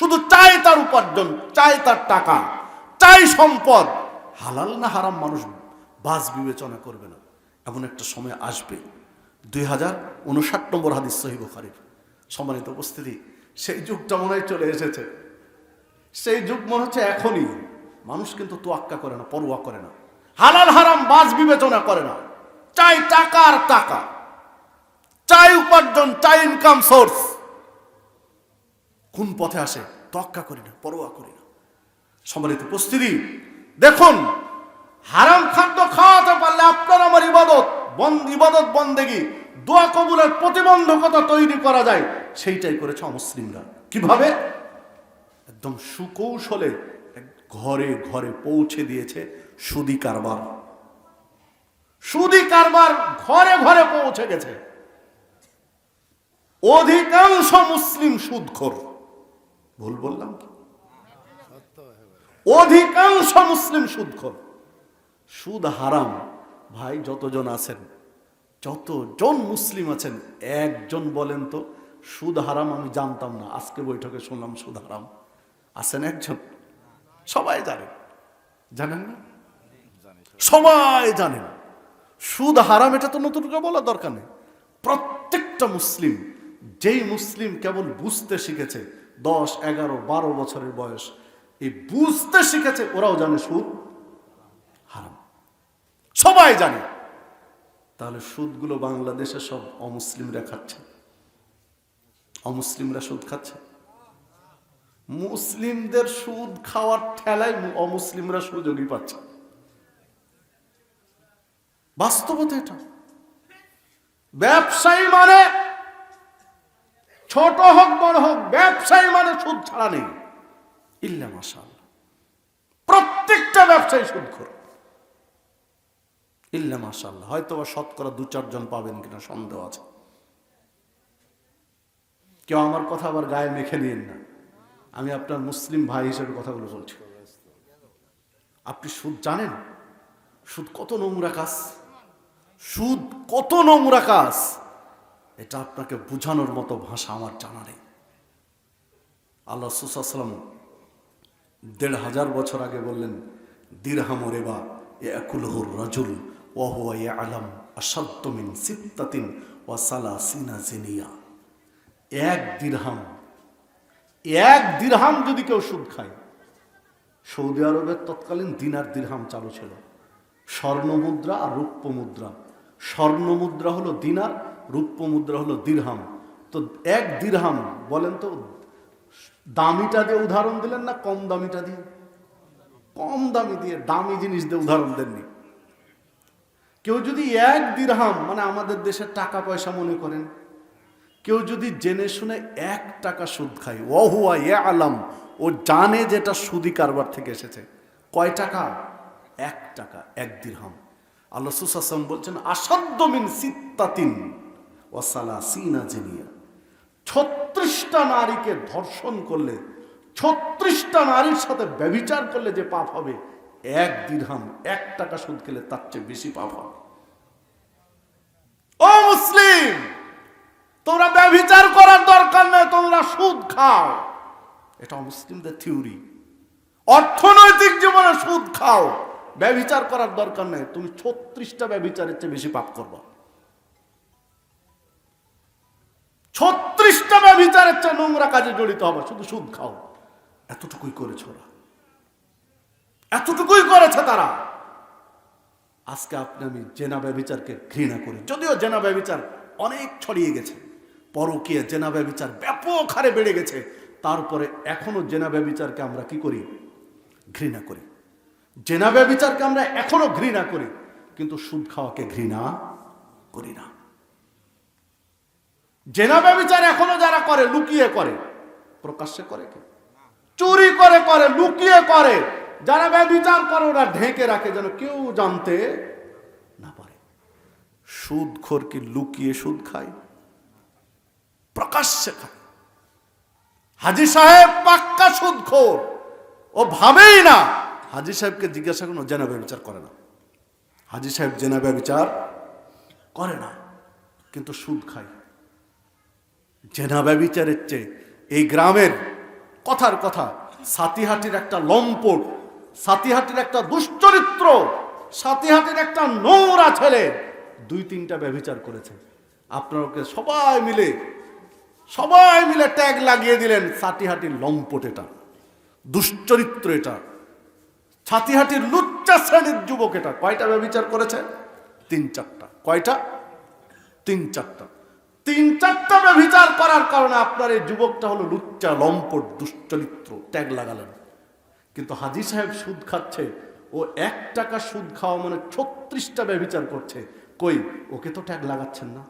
শুধু চাই তার উপার্জন, চাই তার টাকা, চাই সম্পদ। হালাল না হারাম মানুষ বাস বিবেচনা করবে না। এমন একটা সময় আসবে। দুই হাজার উনষাট নম্বর হাদিস সহি বুখারির সম্মানিত উপস্থিতি। সেই যুগটা মনে হয় চলে এসেছে। সেই যুগ মনে হচ্ছে এখনই। মানুষ কিন্তু তোয়াক্কা করে না, পরোয়া করে না। হালাল হারাম বাস বিবেচনা করে না। চাই টাকা আর টাকা। চাই উপার্জন, চাই ইনকাম সোর্স কোন পথে আসে, তোয়াক্কা করি না, পরোয়া করি না। সম্মানিত উপস্থিতি, দেখুন, হারাম খাদ্য খাওয়াতে পারলে আপনার আমার ইবাদত ইবাদত বন্দেগি, দোয়া কবুলের প্রতিবন্ধকতা তৈরি করা যায়, সেইটাই করেছে অমুসলিমরা। কীভাবে? একদম সুকৌশলে ঘরে ঘরে পৌঁছে দিয়েছে সুদি কারবার। সুদি কারবার ঘরে ঘরে পৌঁছে গেছে। অধিকাংশ মুসলিম সুদখোর। ভুল বললাম কি? অধিকাংশ মুসলিম সুদখোর। সুদ হারাম। ভাই, যতজন আছেন, যতজন মুসলিম আছেন, একজন বলেন তো, সুদ হারাম আমি জানতাম না। আজকে বৈঠকে শুনলাম সুদ হারাম। আছেন একজন? সবাই জানেন জানেন না? সবাই জানেন। সুদ হারাম, এটা তো নতুন করে বলার দরকার নেই। প্রত্যেকটা মুসলিম, যেই মুসলিম কেবল বুঝতে শিখেছে দশ, এগারো, বারো বছরের বয়স। এই বুঝতে শিখেছে, ওরাও জানে সুদ হারাম। সবাই জানে। তাহলে সুদগুলো বাংলাদেশে সব অমুসলিমরা খাচ্ছে। অমুসলিমরা সুদ খাচ্ছে। মুসলিমদের সুদ খাওয়ার ঠেলায় অমুসলিমরা সুযোগই পাচ্ছে। বাস্তবতা এটা। ব্যবসায়ী মানে ছোট হোক, বড় হোক, ব্যবসায়ী মানে সুদ ছাড়া নেই। ইল্লা মাসাল প্রত্যেকটা ব্যবসায়ী সুদ করে ইল্লা মাসাল্লাহ হয়তো বা শতকরা দু চারজন পাবেন কিনা সন্দেহ আছে। কেউ আমার কথা আবার গায়ে মেখে নিয়েন না। আমি আপনার মুসলিম ভাই হিসেবে কথাগুলো বলছি। আপনি সুদ জানেন? সুদ কত নোংরা কাজ? সুদ কত নোংরা কাজ? এটা আপনাকে বোঝানোর মতো ভাষা আমার জানা নেই। আল্লাহ সুসাল্লাম দেড় হাজার বছর আগে বললেন, দিরহাম রেবা এ একুলহুর রাজুল ওয়াহুয়া আলম আসাদ্দমিন সিত্তাতিন ওয়া সালাসিনা জিনিয়া। এক দিরহাম এক দিরহাম যদি কেউ সুদ খায়। সৌদি আরবের তৎকালীন দিনার দিরহাম চালু ছিল। স্বর্ণ মুদ্রা আর রূপ্য মুদ্রা। স্বর্ণ মুদ্রা হলো দিনার রূপ্য মুদ্রা হলো দিরহাম। তো এক দিরহাম, বলেন তো, দামিটা দিয়ে উদাহরণ দিলেন না কম দামিটা দিয়ে? কম দামি দিয়ে, দামি জিনিস দিয়ে উদাহরণ দেননি। কেউ যদি এক দিরহাম মানে আমাদের দেশের টাকা পয়সা মনে করেন, কেউ যদি জেনে শুনে এক টাকা সুদ খায়, ওহুয়া এ আলাম, ও জানে যেটা সুদি কারবার থেকে এসেছে। কয় টাকা? এক টাকা, এক দিরহাম। আল্লাহ সুসাসম বলছেন আসাদ্য মিন সিত্তাতিন। ওয়াসালা সিনা জেনিয়া। ছত্রিশটা নারীকে ধর্ষণ করলে, ছত্রিশটা নারীর সাথে ব্যভিচার করলে যে পাপ হবে, এক দিরহাম, এক টাকা সুদ খেলে তার চেয়ে বেশি পাপ হবে। ও মুসলিম, তোমরা ব্যভিচার করার দরকার নেই, তোমরা সুদ খাও। এটা মুসলিমদের থিওরি। অর্থনৈতিক জীবনে সুদ খাও, ব্যভিচার করার দরকার নেই, তুমি ছত্রিশটা ব্যভিচারের চেয়ে বেশি পাপ করবা। ছত্রিশটা ব্যভিচারের চেয়ে নোংরা কাজে জড়িত হবে শুধু সুদ খাও। এতটুকুই করেছে ওরা। এতটুকুই করেছে তারা। আজকে আপনি আমি জেনা ব্যবিচারকে ঘৃণা করি। যদিও জেনা ব্যবিচার অনেক ছড়িয়ে গেছে। পরকীয় জেনা ব্যবিচার ব্যাপক হারে বেড়ে গেছে। তারপরে এখনও জেনা ব্যবিচারকে আমরা কি করি? ঘৃণা করি। জেনা ব্যবিচারকে আমরা এখনও ঘৃণা করি। কিন্তু সুদ খাওয়াকে ঘৃণা করি না। জেনা ব্যবিচার এখনও যারা করে, লুকিয়ে করে। প্রকাশ্যে করে কি? চুরি করে করে, লুকিয়ে করে। যারা ব্যবিচার করে, ওরা ঢেকে রাখে যেন কেউ জানতে না পারে। সুদ খোর কি লুকিয়ে সুদ খায়? প্রকাশ্যে খায়। হাজি সাহেব পাক্কা সুদ খোর ও ভাবেই না। হাজি সাহেবকে জিজ্ঞাসা করুন জেনা ব্যবচার করে না। হাজি সাহেব জেনা ব্যবচার করে না, কিন্তু সুদ খায়। জেনা ব্যবিচারের চেয়ে এই গ্রামের কথার কথা, সাতিহাটির একটা লম্পট, সাতিহাটির একটা দুশ্চরিত্র, সাতিহাটির একটা নোংরা ছেলে দুই তিনটা ব্যবিচার করেছে। আপনারা ওকে সবাই মিলে সবাই মিলে ট্যাগ লাগিয়ে দিলেন সাতিহাটির লম্পট এটা, দুশ্চরিত্র এটা। ছাতিহাটির লুচ্চা শ্রেণির যুবক এটা। কয়টা ব্যভিচার করেছে? তিন চারটা। কয়টা? তিন চারটা। তিন চারটা ব্যভিচার করার কারণে আপনার এই যুবকটা হলো লুচ্চা, লম্পট, দুশ্চরিত্র ট্যাগ লাগালেন। কিন্তু হাজি সাহেব সুদ খাচ্ছে, ও এক টাকা সুদ খাওয়া মানে ছত্রিশটা ব্যভিচার করছে। কই, ওকে তো ট্যাগ লাগাচ্ছেন না।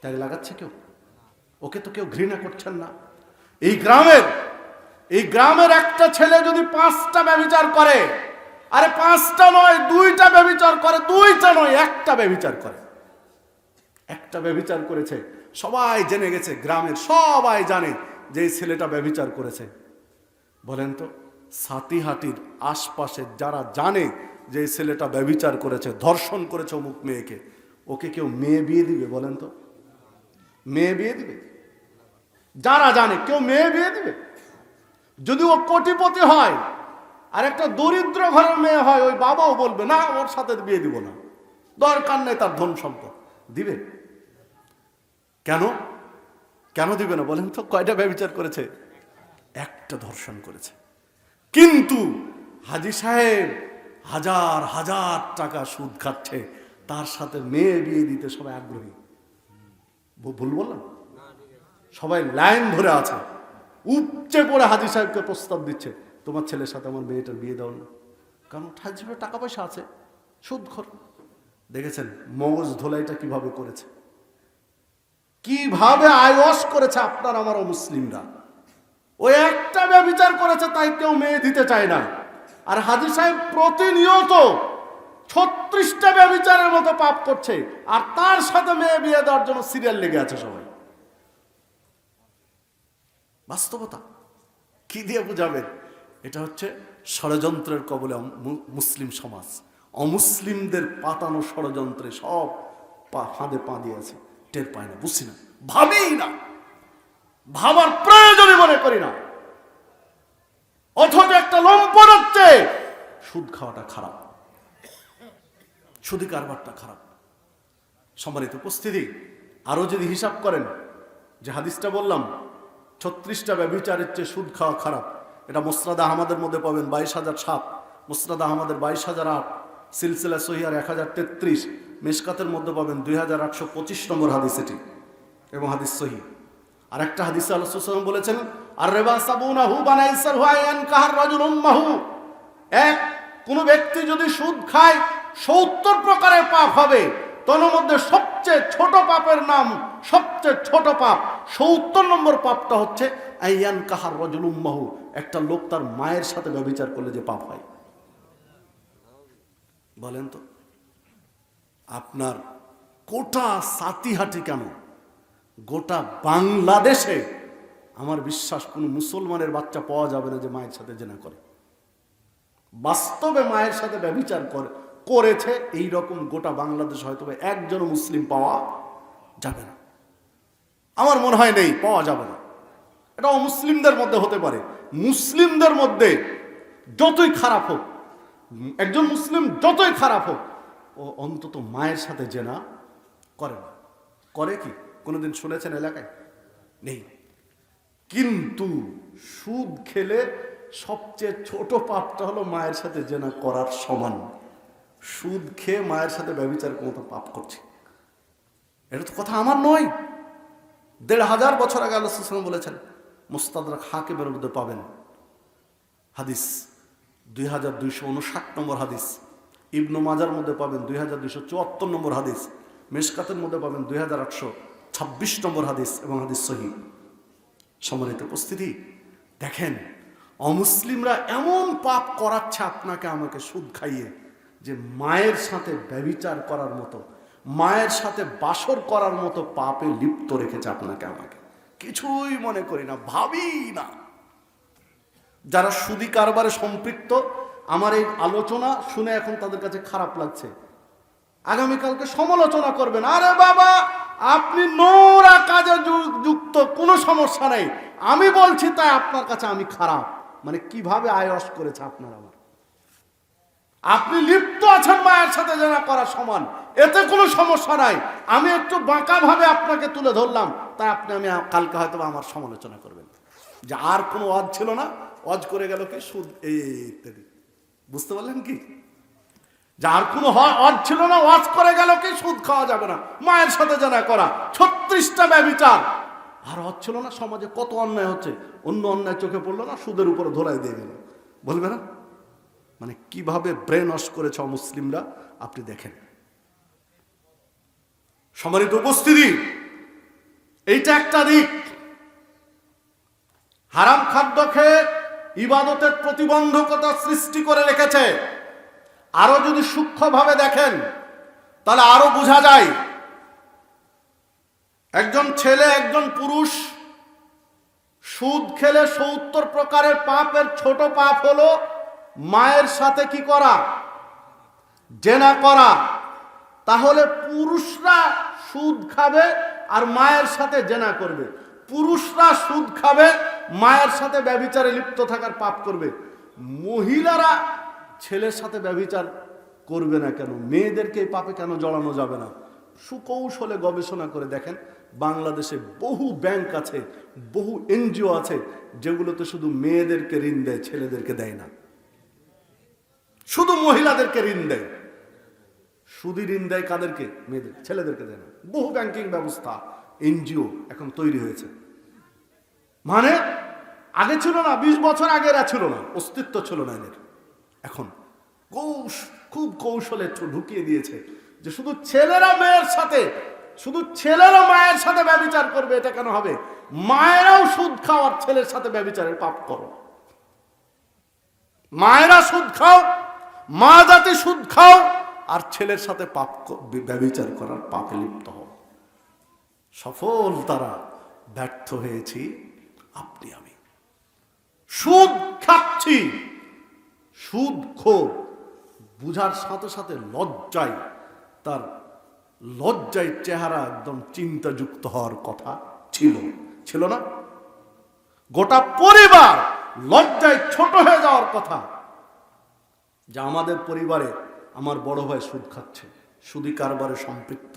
ট্যাগ লাগাচ্ছে কেউ? ওকে তো কেউ ঘৃণা করছেন না। এই গ্রামের এই গ্রামের একটা ছেলে যদি পাঁচটা ব্যভিচার করে, আরে পাঁচটা নয়, দুইটা ব্যভিচার করে, দুইটা নয়, একটা ব্যভিচার করে। একটা ব্যভিচার করেছে। সবাই জেনে গেছে, গ্রামের সবাই জানে যে ছেলেটা ব্যভিচার করেছে। বলেন তো, সাতিহাটির আশপাশে যারা জানে যে ছেলেটা ব্যভিচার করেছে, ধর্ষণ করেছে অমুক মেয়েকে, ওকে কেউ মেয়ে বিয়ে দিবে বলেন তো? মেয়ে বিয়ে দিবে? যারা জানে, কেউ মেয়ে বিয়ে দিবে? যদি ও কোটিপতি হয়, আর একটা দরিদ্র ঘরের মেয়ে হয়, ওই বাবাও বলবে, না, ওর সাথে বিয়ে দিব না। দরকার নেই তার ধন সম্পদ। দিবে? কেন? কেন দিবে না বলেন তো? কয়টা ব্যবচার করেছে? একটা ধর্ষণ করেছে। কিন্তু হাজি সাহেব হাজার হাজার টাকা সুদ খাচ্ছে, তার সাথে মেয়ে বিয়ে দিতে সবাই আগ্রহী। ভুল বললাম? সবাই লাইন ধরে আছে। উপচে পড়ে হাজি সাহেবকে প্রস্তাব দিচ্ছে, তোমার ছেলের সাথে আমার মেয়েটার বিয়ে দাও না কারণ হাজি টাকা পয়সা আছে সুদ খর দেখেছেন, মগজ ধোলাইটা কীভাবে করেছে? কীভাবে আয়স করেছে আপনার, আমার মুসলিমরা? ওই একটা ব্যবচার করেছে, তাই কেউ মেয়ে দিতে চায় না। আর হাজি সাহেব প্রতিনিয়ত ছত্রিশটা ব্যবচারের মতো পাপ করছে, আর তার সাথে মেয়ে বিয়ে দেওয়ার জন্য সিরিয়াল লেগে আছে সবাই। বাস্তবতা? কি দিয়ে বুঝাবেন? এটা হচ্ছে ষড়যন্ত্রের কবলে মুসলিম সমাজ। অমুসলিমদের পাতানো ষড়যন্ত্রে সব পা, ফাঁদে পা দিয়ে আছে। টের পায় না, বুঝছি না। ভাবেই না। ভাবার প্রয়োজনই মনে করি না। অথচ একটা লম্পট হচ্ছে। সুদ খাওয়াটা খারাপ। সুদি কারবারটা খারাপ। সম্মানিত উপস্থিতি, আরও যদি হিসাব করেন, যে হাদিসটা বললাম, ছত্রিশটা ব্যবচারের চেয়ে সুদ খাওয়া খারাপ। এটা মোসরাদ আহমদের মধ্যে পাবেন বাইশ হাজার সাত মোসরাদ আহমদের বাইশ হাজার আট। সিলসিলা সহিয়ার এক হাজার তেত্রিশ মেশকাতের মধ্যে পাবেন দুই হাজার আটশো পঁচিশ নম্বর হাদিস এটি, এবং হাদিস সহি। আর একটা হাদিসে আল্লাহ বলেছেন আর রেবা সাবুনা হু বানাইসার হুয়ায়ান কাহার রাজুল উম্মাহু। এক কোন ব্যক্তি যদি সুদ খায়, সত্তর প্রকারের পাপ হবে। তোর মধ্যে সবচেয়ে ছোট পাপের নাম, সবচেয়ে ছোট পাপ, সত্তর নম্বর পাপটা হচ্ছে, আইয়ান কাহার রজুল একটা লোক তার মায়ের সাথে ব্যবচার করলে যে পাপ হয়। বলেন তো, আপনার কোটা সাতিহাটি কেন? গোটা বাংলাদেশে আমার বিশ্বাস কোনো মুসলমানের বাচ্চা পাওয়া যাবে না যে মায়ের সাথে জেনা করে। বাস্তবে মায়ের সাথে ব্যবচার করে, করেছে এই রকম গোটা বাংলাদেশ হয়তো বা একজনও মুসলিম পাওয়া যাবে না। আমার মনে হয় নেই, পাওয়া যাবে না। এটা মুসলিমদের মধ্যে হতে পারে। মুসলিমদের মধ্যে যতই খারাপ হোক একজন মুসলিম যতই খারাপ হোক, ও অন্তত মায়ের সাথে জেনা করে না। করে কি? কোনোদিন শুনেছেন এলাকায়? নেই। কিন্তু সুদ খেলে সবচেয়ে ছোট পাপটা হলো মায়ের সাথে জেনা করার সমান। সুদ খেয়ে মায়ের সাথে ব্যবচার মতো পাপ করছে। এটা তো কথা আমার নয়। দেড় হাজার বছর আগে আল্লাহ বলেছেন, মুস্তাদরাক হাকিমের মধ্যে পাবেন। হাদিস দুই হাজার দুইশো উনষাট নম্বর হাদিস। ইবনু মাজার মধ্যে পাবেন দুই হাজার দুইশো চুয়াত্তর নম্বর হাদিস। মেশকাতের মধ্যে পাবেন দুই হাজার আটশো ছাব্বিশ নম্বর হাদিস এবং হাদিস সহি। সম্মানিত উপস্থিতি, দেখেন, অমুসলিমরা এমন পাপ করাচ্ছে আপনাকে আমাকে সুদ খাইয়ে যে মায়ের সাথে ব্যবিচার করার মতো, মায়ের সাথে বাসর করার মতো পাপে লিপ্ত রেখেছে আপনাকে আমাকে। কিছুই মনে করি না, ভাবি না। যারা সুদি কারবারে সম্পৃক্ত, আমার এই আলোচনা শুনে এখন তাদের কাছে খারাপ লাগছে। আগামীকালকে সমালোচনা করবেন আরে বাবা, আপনি নোরা কাজে যুক্ত, কোনো সমস্যা নেই। আমি বলছি তাই আপনার কাছে আমি খারাপ। মানে কীভাবে আয়স করেছে আপনার আমার আপনি লিপ্ত আছেন মায়ের সাথে জানা করা সমান। এতে কোনো সমস্যা নাই। আমি একটু বাঁকা ভাবে আপনাকে তুলে ধরলাম। তাই আপনি আমি কালকে হয়তো আমার সমালোচনা করবেন। যে আর কোনো অজ ছিল না? অজ করে গেল কি? সুদ, এই ইত্যাদি। বুঝতে পারলেন কি? যার কোনো অজ ছিল না, ওয়াজ করে গেল কি? সুদ খাওয়া যাবে না। মায়ের সাথে জানা করা। ছত্রিশটা ব্যবিচার। আর অজ ছিল না, সমাজে কত অন্যায় হচ্ছে। অন্য অন্যায় চোখে পড়ল না, সুদের উপরে ধোলাই দিয়ে গেল। বলবে না? মানে কীভাবে ব্রেন ওয়াশ করেছে মুসলিমরা আপনি দেখেন। সম্মানিত উপস্থিতি, এইটা একটা দিক। হারাম খাদ্য খেয়ে ইবাদতের প্রতিবন্ধকতা সৃষ্টি করে রেখেছে। আরও যদি সূক্ষ্মভাবে দেখেন, তাহলে আরও বোঝা যায়। একজন ছেলে, একজন পুরুষ, সুদ খেলে সত্তর প্রকারের পাপের ছোট পাপ হলো মায়ের সাথে কি করা? জেনা করা। তাহলে পুরুষরা সুদ খাবে আর মায়ের সাথে জেনা করবে। পুরুষরা সুদ খাবে, মায়ের সাথে ব্যভিচারে লিপ্ত থাকার পাপ করবে। মহিলারা ছেলের সাথে ব্যভিচার করবে না কেন? মেয়েদেরকে এই পাপে কেন জড়ানো যাবে না? সুকৌশলে গবেষণা করে দেখেন, বাংলাদেশে বহু ব্যাংক আছে, বহু এনজিও আছে, যেগুলোতে শুধু মেয়েদেরকে ঋণ দেয়, ছেলেদেরকে দেয় না। শুধু মহিলাদেরকে ঋণ দেয়। সুদি ঋণ দেয় কাদেরকে? মেয়েদের, ছেলেদেরকে দেয় না। বহু ব্যাংকিং ব্যবস্থা। এনজিও এখন তৈরি হয়েছে। মানে আগে ছিল না, বিশ বছর আগে এরা ছিল না, অস্তিত্ব ছিল না এদের। এখন কৌশ, খুব কৌশলে ঢুকিয়ে দিয়েছে যে শুধু ছেলেরা মেয়ের সাথে, শুধু ছেলেরা মায়ের সাথে ব্যবচার করবে, এটা কেন হবে? মায়েরাও সুদ খাওয়ার ছেলের সাথে ব্যবচারের পাপ করো। মায়েরা সুদ খাও মা জাতি সুদ খাও, আর ছেলের সাথে পাপ ব্যভিচার করার পাপে লিপ্ত হও। সফল তারা, ব্যর্থ হয়েছি আপনি আমি। সুদ খাচ্ছি, সুদ খোর, বুঝার সাথে সাথে লজ্জায়, তার লজ্জায় চেহারা একদম চিন্তাযুক্ত হওয়ার কথা ছিল ছিল না? গোটা পরিবার লজ্জায় ছোট হয়ে যাওয়ার কথা, যে আমাদের পরিবারে আমার বড় ভাই সুদ খাচ্ছে, সুদি কারবারে সম্পৃক্ত।